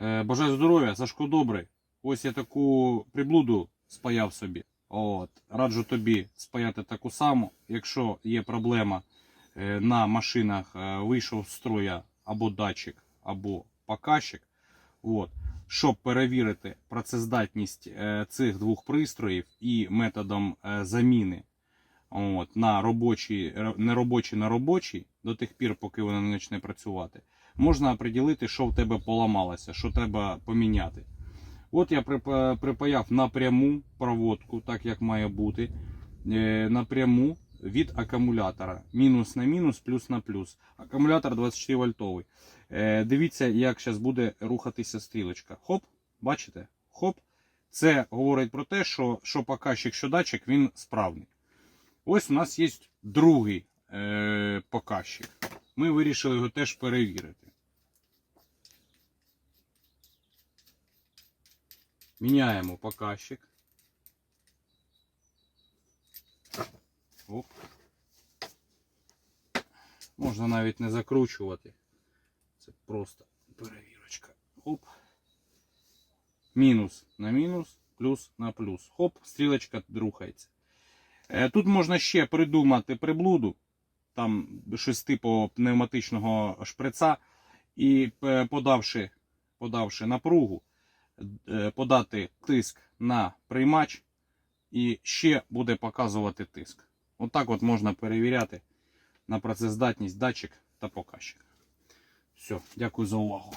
Е, Бажаю здоров'я, Сашко добрий. Ось я таку приблуду спаяв собі. От. Раджу тобі спаяти таку саму. Якщо є проблема е, на машинах, е, вийшов з строя або датчик, або показчик. От. Щоб перевірити працездатність цих двох пристроїв і методом заміни от, на робочий, р- неробочий на робочий, до тих пір, поки вона не почне працювати, можна определити, що в тебе поламалося, що треба поміняти. От я припа- припаяв напряму проводку, так як має бути, е, напряму від акумулятора. Мінус на мінус, плюс на плюс. Акумулятор 24 вольтовий. Е, Дивіться, як зараз буде рухатися стрілочка. Хоп, бачите? Хоп. Це говорить про те, що, що показчик, що датчик, він справний. Ось у нас є другий е, показчик. Ми вирішили його теж перевірити. Міняємо показчик. Оп. Можна навіть не закручувати. Це просто перевірочка. Оп. Мінус на мінус, плюс на плюс. Хоп, стрілочка рухається. Е, Тут можна ще придумати приблуду, там щось типу пневматичного шприца, і е, подавши, подавши напругу, подати тиск на приймач, і ще буде показувати тиск. Отак от можна перевіряти на працездатність датчик та показчик. Все, дякую за увагу.